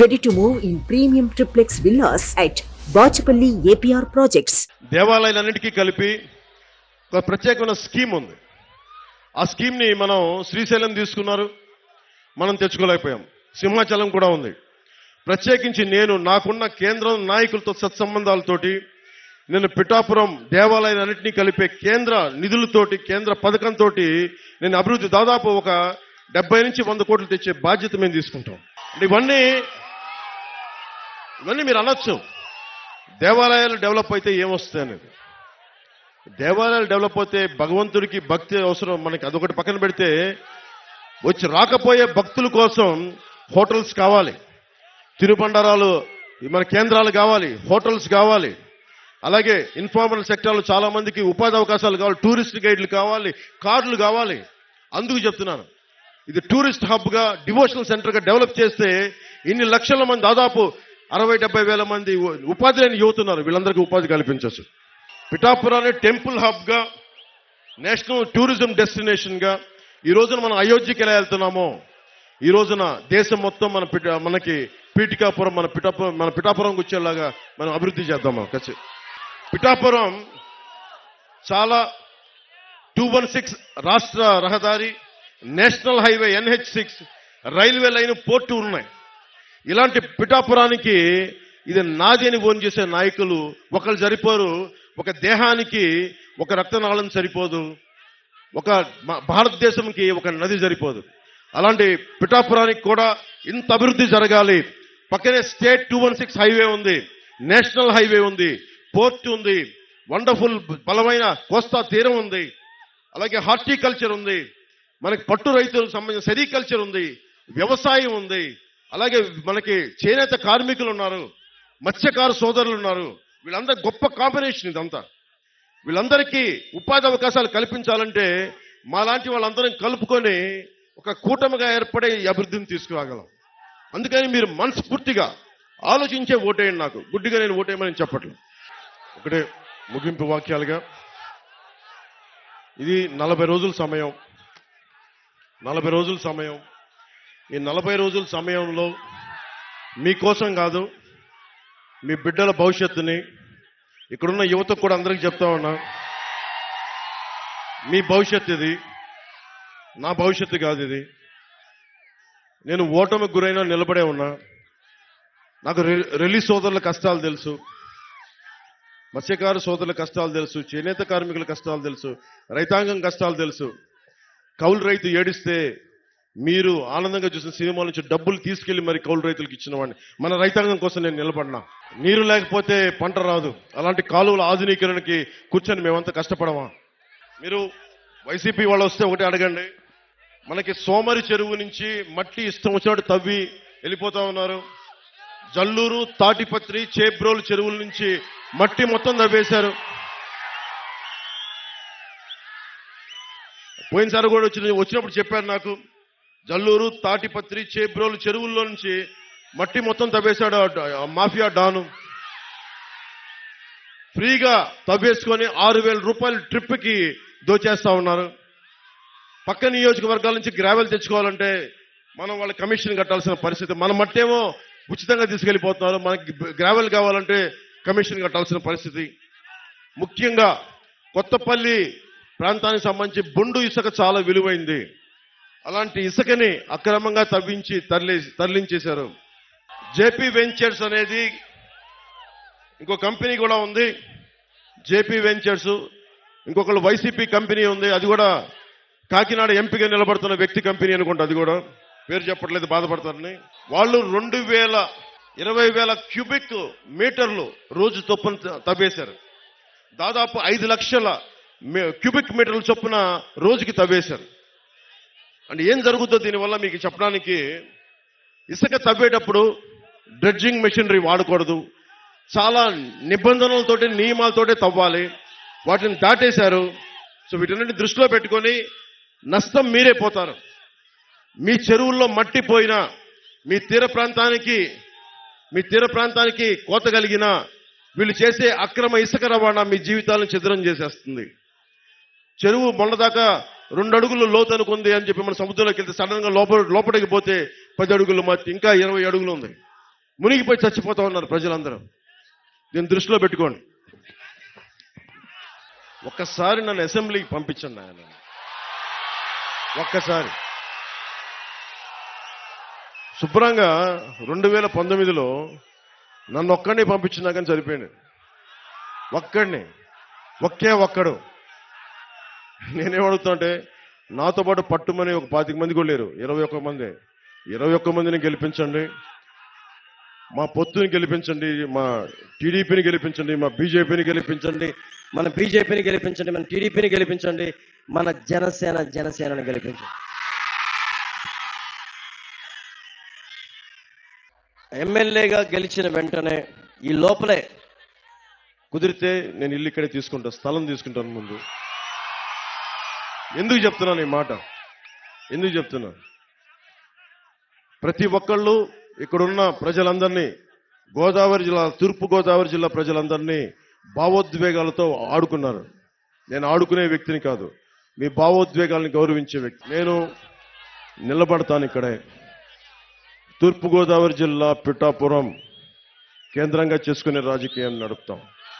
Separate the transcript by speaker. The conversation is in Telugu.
Speaker 1: Ready to move in premium triplex villas at Bachupally APR projects
Speaker 2: దేవాలయాలన్నిటికీ కలిపి ఒక ప్రత్యేకమైన స్కీమ్ ఉంది. ఆ స్కీమ్ని మనం శ్రీశైలం తీసుకున్నారు. మనం తెచ్చుకోలేకపోయాం. సింహాచలం కూడా ఉంది. ప్రత్యేకించి నేను నాకున్న కేంద్రం నాయకులతో సత్సంబంధాలతోటి నేను పిఠాపురం దేవాలయాలన్నింటినీ కలిపే కేంద్ర నిధులతోటి కేంద్ర పథకంతో నేను అభివృద్ధి దాదాపు ఒక డెబ్బై నుంచి వంద కోట్లు తెచ్చే బాధ్యత మేము తీసుకుంటాం. ఇవన్నీ ఇవన్నీ మీరు అనొచ్చు. దేవాలయాలు డెవలప్ అయితే ఏమొస్తాయి అనేది. దేవాలయాలు డెవలప్ అయితే భగవంతుడికి భక్తి అవసరం. మనకి అదొకటి పక్కన పెడితే వచ్చి రాకపోయే భక్తుల కోసం హోటల్స్ కావాలి. తిరుబండారాలు మన కేంద్రాలు కావాలి హోటల్స్ కావాలి. అలాగే ఇన్ఫార్మల్ సెక్టర్లో చాలా మందికి ఉపాధి అవకాశాలు కావాలి టూరిస్ట్ గైడ్లు కావాలి కార్లు కావాలి. అందుకు చెప్తున్నాను. ఇది టూరిస్ట్ హబ్గా డివోషనల్ సెంటర్గా డెవలప్ చేస్తే ఇన్ని లక్షల మంది దాదాపు అరవై డెబ్బై వేల మంది ఉపాధి లేని యువతున్నారు వీళ్ళందరికీ ఉపాధి కల్పించవచ్చు. పిఠాపురాన్ని టెంపుల్ హబ్గా నేషనల్ టూరిజం డెస్టినేషన్గా ఈ రోజున మనం అయోధ్యకి ఎలా వెళ్తున్నామో ఈ రోజున దేశం మొత్తం మన పిఠ మనకి పీఠికాపురం మన పిఠాపురం మన పిఠాపురం వచ్చేలాగా మనం అభివృద్ధి చేద్దాం మనం ఖచ్చి పిఠాపురం చాలా టూ వన్ సిక్స్ రాష్ట్ర రహదారి national highway NH six railway line port ఉన్నాయి. ఇలాంటి పిఠాపురానికి ఇది నాది అని ఓన్ చేసే నాయకులు ఒకళ్ళు సరిపోరు ఒక దేహానికి ఒక రక్తనాళం సరిపోదు ఒక మ- భారతదేశంకి ఒక నది సరిపోదు. అలాంటి పిఠాపురానికి కూడా ఇంత అభివృద్ధి జరగాలి. పక్కనే state two one six highway ఉంది నేషనల్ హైవే ఉంది పోర్ట్ ఉంది వండర్ఫుల్ బలమైన కోస్తా తీరం ఉంది అలాగే హార్టికల్చర్ ఉంది మనకి పట్టు రైతులకు సంబంధించిన సెరికల్చర్ ఉంది వ్యవసాయం ఉంది అలాగే మనకి చేనేత కార్మికులు ఉన్నారు మత్స్యకార సోదరులు ఉన్నారు. వీళ్ళందరూ గొప్ప కాంబినేషన్ ఇదంతా. వీళ్ళందరికీ ఉపాధి అవకాశాలు కల్పించాలంటే మాలాంటి వాళ్ళందరం కలుపుకొని ఒక కూటమిగా ఏర్పడే అభివృద్ధిని తీసుకురాగలం. అందుకని మీరు మనస్ఫూర్తిగా ఆలోచించే ఓటేయండి నాకు. గుడ్డిగా నేను ఓటేయమని చెప్పట్లేదు. ఒకటే ముగింపు వాక్యాలుగా. ఇది నలభై రోజుల సమయం. నలభై రోజుల సమయం. ఈ నలభై రోజుల సమయంలో మీకోసం కాదు మీ బిడ్డల భవిష్యత్తుని ఇక్కడున్న యువతకు కూడా అందరికీ చెప్తా ఉన్నా. మీ భవిష్యత్తు ఇది నా భవిష్యత్తు కాదు ఇది. నేను ఓటమికి గురైనా నిలబడే ఉన్నా. నాకు రె- సోదరుల కష్టాలు తెలుసు. మత్స్యకారు సోదరుల కష్టాలు తెలుసు చేనేత కార్మికుల కష్టాలు తెలుసు రైతాంగం కష్టాలు తెలుసు. కౌలు రైతు ఏడిస్తే మీరు ఆనందంగా చూసిన సినిమాల నుంచి డబ్బులు తీసుకెళ్ళి మరి కౌలు రైతులకు ఇచ్చిన వాడిని మన రైతాంగం కోసం నేను నిలబడినా. నీరు లేకపోతే పంట రాదు. అలాంటి కాలువల ఆధునీకరణకి కూర్చొని మేమంతా కష్టపడమా? మీరు వైసీపీ వాళ్ళు వస్తే ఒకటి అడగండి. మనకి సోమరి చెరువు నుంచి మట్టి ఇష్టం వచ్చినట్టు తవ్వి వెళ్ళిపోతా ఉన్నారు. జల్లూరు తాటిపత్రి చేబ్రోలు చెరువుల నుంచి మట్టి మొత్తం తవ్వేశారు. పోయినసారి కూడా వచ్చిన వచ్చినప్పుడు చెప్పారు నాకు. జల్లూరు తాటిపత్రి చేబ్రోలు చెరువుల్లో నుంచి మట్టి మొత్తం తవ్వేశాడు మాఫియా డాను. ఫ్రీగా తవ్వేసుకొని ఆరు వేల రూపాయల ట్రిప్కి దోచేస్తా ఉన్నారు. పక్క నియోజకవర్గాల నుంచి గ్రావెల్ తెచ్చుకోవాలంటే మనం వాళ్ళ కమిషన్ కట్టాల్సిన పరిస్థితి. మన మట్టేమో ఉచితంగా తీసుకెళ్ళిపోతున్నారు మనకి గ్రావెల్ కావాలంటే కమిషన్ కట్టాల్సిన పరిస్థితి. ముఖ్యంగా కొత్తపల్లి ప్రాంతానికి సంబంధించి బొండు ఇసుక చాలా విలువైంది. అలాంటి ఇసుకని అక్రమంగా తవ్వించి తరలి తరలించేశారు. జేపీ వెంచర్స్ అనేది ఇంకో కంపెనీ కూడా ఉంది. జేపీ వెంచర్స్ ఇంకొకళ్ళు వైసీపీ కంపెనీ ఉంది. అది కూడా కాకినాడ ఎంపీగా నిలబడుతున్న వ్యక్తి కంపెనీ అనుకుంటా అది కూడా. పేరు చెప్పట్లేదు బాధపడతారని. వాళ్ళు రెండు వేల ఇరవై వేల క్యూబిక్ మీటర్లు రోజు చొప్పున తవ్వేశారు. దాదాపు ఐదు లక్షల క్యూబిక్ మీటర్ల చొప్పున రోజుకి తవ్వేశారు. అంటే ఏం జరుగుతుందో దీనివల్ల మీకు చెప్పడానికి ఇసుక తవ్వేటప్పుడు డ్రెడ్జింగ్ మెషినరీ వాడకూడదు. చాలా నిబంధనలతోటి నియమాలతోటే తవ్వాలి. వాటిని దాటేశారు. సో వీటన్నిటిని దృష్టిలో పెట్టుకొని నష్టం మీరే పోతారు. మీ చెరువుల్లో మట్టి పోయినా మీ తీర ప్రాంతానికి మీ తీర ప్రాంతానికి కోత కలిగిన వీళ్ళు చేసే అక్రమ ఇసుక రవాణా మీ జీవితాలను చిద్రం చేసేస్తుంది. చెరువు మొన్నదాకా రెండు అడుగులు లోతు అనుకుంది అని చెప్పి మన సముద్రంలోకి వెళ్తే సడన్గా లోపల లోపలికి పోతే పది అడుగులు మాత్రం ఇంకా ఇరవై అడుగులు ఉంది. మునిగిపోయి చచ్చిపోతా ఉన్నారు ప్రజలందరూ. దీన్ని దృష్టిలో పెట్టుకోండి. ఒక్కసారి నన్ను అసెంబ్లీకి పంపించండి ఆయన ఒక్కసారి. శుభ్రంగా రెండు వేల పంతొమ్మిదిలో నన్ను ఒక్కడిని పంపించినా కానీ సరిపోయింది. ఒక్కడిని. ఒకే ఒక్కడు. నేనేం అడుగుతా అంటే నాతో పాటు పట్టుమని ఒక పాతిక మంది కూడా లేరు. ఇరవై ఒక్క మంది. ఇరవై ఒక్క మందిని గెలిపించండి. మా పొత్తుని గెలిపించండి మా టీడీపీని గెలిపించండి మా బీజేపీని గెలిపించండి
Speaker 3: మన బీజేపీని గెలిపించండి మన టీడీపీని గెలిపించండి మన జనసేన జనసేనని గెలిపించండి. ఎమ్మెల్యేగా గెలిచిన వెంటనే ఈ లోపలే
Speaker 2: కుదిరితే నేను ఇల్లు ఇక్కడే తీసుకుంటాను స్థలం తీసుకుంటాను ముందు. ఎందుకు చెప్తున్నాను ఈ మాట? ఎందుకు చెప్తున్నాను ప్రతి ఒక్కళ్ళు ఇక్కడున్న ప్రజలందరినీ గోదావరి జిల్లా తూర్పు గోదావరి జిల్లా ప్రజలందరినీ భావోద్వేగాలతో ఆడుకున్నారు. నేను ఆడుకునే వ్యక్తిని కాదు. మీ భావోద్వేగాలను గౌరవించే వ్యక్తి. నేను నిలబడతాను ఇక్కడే. తూర్పు గోదావరి జిల్లా పిఠాపురం కేంద్రంగా చేసుకునే రాజకీయం నడుపుతాం.